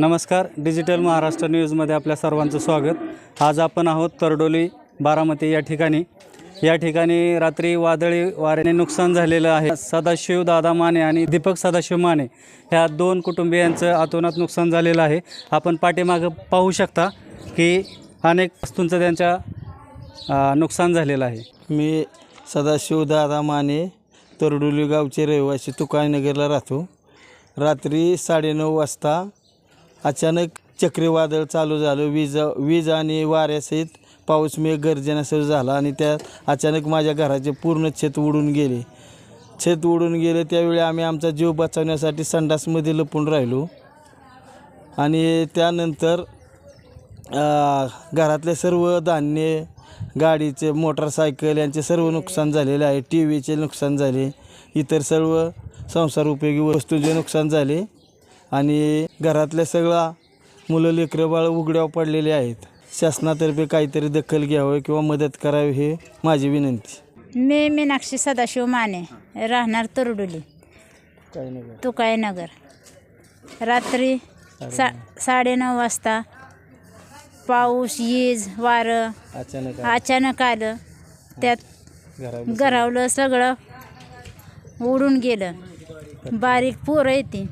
नमस्कार डिजिटल महाराष्ट्र न्यूजमध्ये आपल्या सर्वांचं स्वागत. आज आपण आहोत तरडोली बारामती या ठिकाणी. या ठिकाणी रात्री वादळी वाऱ्याने नुकसान झालेलं आहे. सदाशिव दादा माने आणि दीपक सदाशिव माने ह्या दोन कुटुंबियांचं अतोनात नुकसान झालेलं आहे. आपण पाठीमागं पाहू शकता की अनेक वस्तूंचं त्यांच्या नुकसान झालेलं आहे. मी सदाशिव दादा माने तरडोली गावचे रहिवासी तुकाळनगरला राहतो. रात्री साडेनऊ वाजता अचानक चक्रीवादळ चालू झालं. वीज वीज आणि वाऱ्यासहित पाऊस मेघ गर्जनासह झाला आणि त्यात अचानक माझ्या घराचे पूर्ण छत उडून गेले. छत उडून गेले त्यावेळी आम्ही आमचा जीव बचावण्यासाठी संडासमध्ये लपून राहिलो. आणि त्यानंतर घरातले सर्व धान्य गाडीचे मोटरसायकल यांचे सर्व नुकसान झालेले आहे. टी व्हीचे नुकसान झाले. इतर सर्व संसार उपयोगी वस्तूंचे नुकसान झाले. आणि घरातल्या सगळा मुलं लेकरं बाळ उघड्यावर पडलेले आहेत. शासनातर्फे काहीतरी दखल घ्यावं किंवा मदत करावी हे माझी विनंती. मी मीनाक्षी सदाशिव माने राहणार तुरडुली तुकाईनगर. रात्री सा साडेनऊ वाजता पाऊस वीज वारं अचानक अचानक आलं. त्यात घरा गरावलं सगळं उडून गेलं. बारीक पोरं येते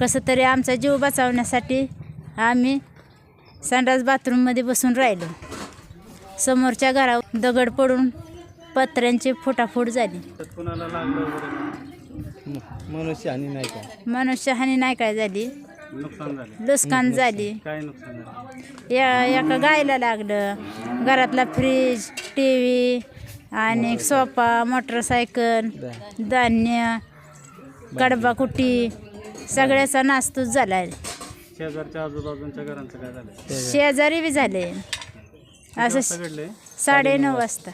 कसं तरी आमचा जीव बचावण्यासाठी आम्ही संडास बाथरूममध्ये बसून राहिलो. समोरच्या घरावर दगड पडून पत्र्यांची फुटाफूट झाली. कुणाला लागलं वगैरे मनुष्य आणि नाही का? मनुष्यहानी नाही काय झाली? नुकसान झाले. लुस्कान झाली. काय नुकसान झालं? या एका गायला लागलं. घरातला फ्रीज टी व्ही आणि सोफा मोटरसायकल धान्य कडबा कुटी सगळ्याचा नास्तूच झाला. आहे शेजारच्या आजूबाजूंच्या घरांचं काय झालं शेजारी बी झाले. असं घडले साडेनऊ वाजता.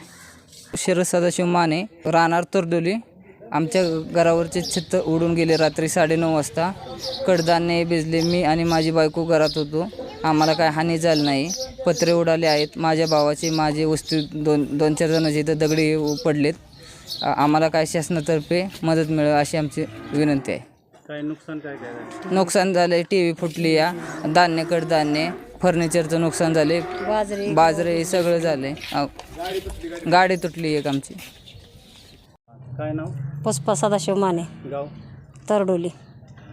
शरद सदाशिव माने राहणार तरडोली. आमच्या घरावरचे छत उडून गेले रात्री साडेनऊ वाजता. कडधान्य भिजले मी आणि माझी बायको घरात होतो. आम्हाला काय हानी झाली नाही. पत्रे उडाले आहेत. माझ्या भावाचे माझे वस्तू दोन दोन चार जणांचे इथं दगडी पडलेत. आ- आम्हाला काय शासनातर्फे मदत मिळेल अशी आमची विनंती आहे. काय नुकसान काय काय झालं? नुकसान झाले टी व्ही फुटली या. धान्य कडधान्य फर्निचरचं नुकसान झाले बाजरे. हे सगळं झाले अहो, गाडी तुटली एक आमची. काय नाव? पुष्पा सदाशिव माने. गाव? तरडोली.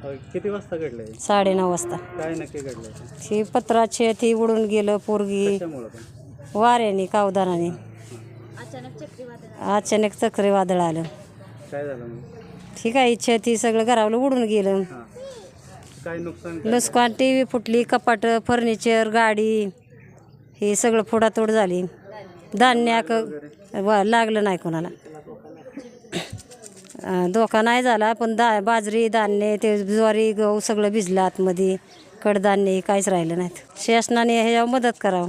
अ, किती वाजता घडलंय? साडेनऊ वाजता. काय नक्की घडलंय ही पत्राचे ती उडून गेलं पोरगी. त्यामुळं पण? वाऱ्याने कावदानाने अचानक चक्रीवादळ आलं. काय झालं मग? ठीक आहे इच्छा ती सगळं घरावलं उडून गेलं. हां. काय नुकसान लुस्कान टी व्ही फुटली कपाट फर्निचर गाडी हे सगळं फोडातोड झाली. धान्य क- वा- लागलं नाही कोणाला. अं, धोका नाही झाला पण दा बाजरी धान्य ते ज्वारी गहू सगळं भिजलं आतमध्ये. कडधान्य हे काहीच राहिलं नाहीत. शासनाने ह्याच्यावर मदत करावं.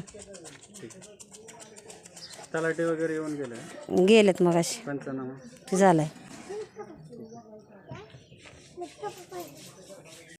तलाठी वगैरे येऊन गेले? गेलेत मग अशी पंचनामा. झालं आहे